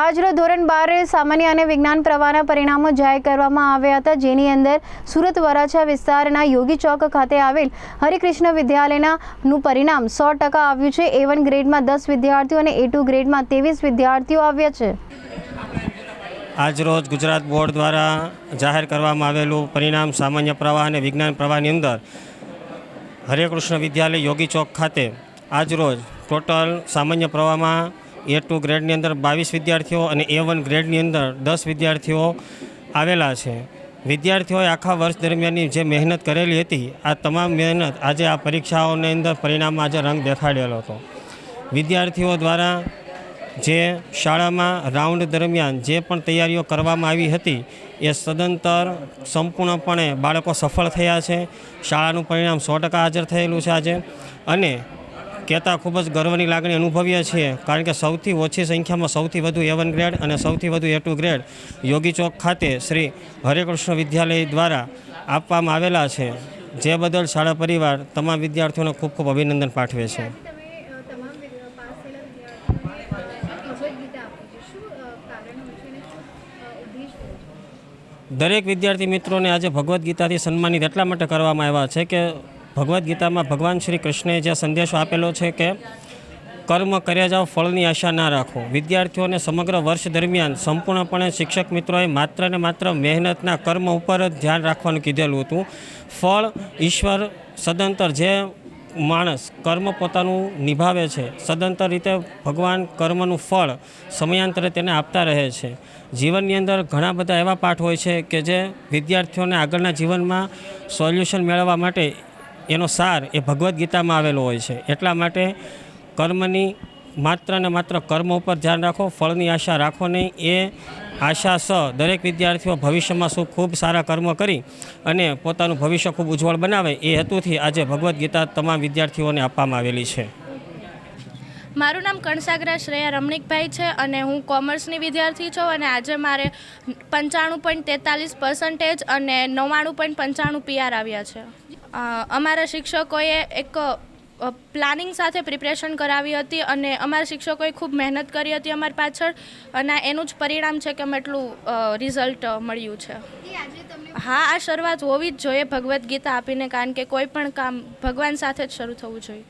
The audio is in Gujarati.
આજરોજ ધોરણ બાર સામાન્ય અને વિજ્ઞાન પ્રવાહના પરિણામો જાહેર કરવામાં આવ્યા હતા. જેની અંદર સુરત વરાછા વિસ્તારના યોગી ચોક ખાતે આવેલ હરિકૃષ્ણ વિદ્યાલયના નું પરિણામ સો ટકા આવ્યું છે. એ વન ગ્રેડમાં દસ વિદ્યાર્થીઓ અને એ ટુ ગ્રેડમાં ત્રેવીસ વિદ્યાર્થીઓ આવ્યા છે. આજરોજ ગુજરાત બોર્ડ દ્વારા જાહેર કરવામાં આવેલું પરિણામ સામાન્ય પ્રવાહ અને વિજ્ઞાન પ્રવાહની અંદર હરેકૃષ્ણ વિદ્યાલય યોગી ચોક ખાતે આજરોજ ટોટલ સામાન્ય પ્રવાહમાં એ ટુ ગ્રેડની અંદર બાવીસ વિદ્યાર્થીઓ અને એ વન ગ્રેડની અંદર દસ વિદ્યાર્થીઓ આવેલા છે. વિદ્યાર્થીઓએ આખા વર્ષ દરમિયાનની જે મહેનત કરેલી હતી, આ તમામ મહેનત આજે આ પરીક્ષાઓની અંદર પરિણામમાં આજે રંગ દેખાડેલો હતો. વિદ્યાર્થીઓ દ્વારા જે શાળામાં રાઉન્ડ દરમિયાન જે પણ તૈયારીઓ કરવામાં આવી હતી, એ સદંતર સંપૂર્ણપણે બાળકો સફળ થયા છે. શાળાનું પરિણામ સો ટકા હાજર થયેલું છે આજે. અને કહેતા ખૂબ જ ગર્વની લાગણી અનુભવીએ છીએ કારણ કે સૌથી ઓછી સંખ્યામાં સૌથી વધુ એ વન ગ્રેડ અને સૌથી વધુ એ ટુ ગ્રેડ યોગી ચોક ખાતે શ્રી હરેકૃષ્ણ વિદ્યાલય દ્વારા આપવામાં આવેલા છે. જે બદલ શાળા પરિવાર તમામ વિદ્યાર્થીઓને ખૂબ ખૂબ અભિનંદન પાઠવે છે? દરેક વિદ્યાર્થી મિત્રોને આજે ભગવદ્ ગીતાથી સન્માનિત એટલા માટે કરવામાં આવ્યા છે કે ભગવદ્ ગીતામાં ભગવાન શ્રી કૃષ્ણએ જે સંદેશો આપેલો છે કે કર્મ કર્યા જાઓ, ફળની આશા ના રાખો. વિદ્યાર્થીઓને સમગ્ર વર્ષ દરમિયાન સંપૂર્ણપણે શિક્ષક મિત્રોએ માત્ર ને માત્ર મહેનતના કર્મ ઉપર જ ધ્યાન રાખવાનું કીધેલું હતું. ફળ ઈશ્વર સદંતર જે માણસ કર્મ પોતાનું નિભાવે છે, સદંતર રીતે ભગવાન કર્મનું ફળ સમયાંતરે તેને આપતા રહે છે. જીવનની અંદર ઘણા બધા એવા પાઠ હોય છે કે જે વિદ્યાર્થીઓને આગળના જીવનમાં સોલ્યુશન મેળવવા માટે એનો સાર એ ભગવદ્ ગીતામાં આવેલો હોય છે. એટલા માટે કર્મની માત્ર ને માત્ર કર્મ ઉપર ધ્યાન રાખો, ફળની આશા રાખો નહીં. એ આશા સ દરેક વિદ્યાર્થીઓ ભવિષ્યમાં શું ખૂબ સારા કર્મ કરી અને પોતાનું ભવિષ્ય ખૂબ ઉજ્જવળ બનાવે એ હેતુથી આજે ભગવદ્ ગીતા તમામ વિદ્યાર્થીઓને આપવામાં આવેલી છે. મારું નામ કણસાગરા શ્રેયા રમણીકભાઈ છે અને હું કોમર્સની વિદ્યાર્થી છું અને આજે મારે પંચાણું પોઈન્ટ તેતાલીસ પર્સન્ટેજ અને નવ્વાણું પોઈન્ટ પંચાણું પીઆર આવ્યા છે. અમારા શિક્ષકોએ એક પ્લાનિંગ સાથે પ્રિપરેશન કરાવી હતી અને અમારા શિક્ષકોએ ખૂબ મહેનત કરી હતી અમારી પાછળ અને એનું જ પરિણામ છે કે અમે એટલું રિઝલ્ટ મળ્યું છે. હા આ શરૂઆત હોવી જ જોઈએ ભગવદ્ ગીતા આપીને કારણ કે કોઈ પણ કામ ભગવાન સાથે જ શરૂ થવું જોઈએ.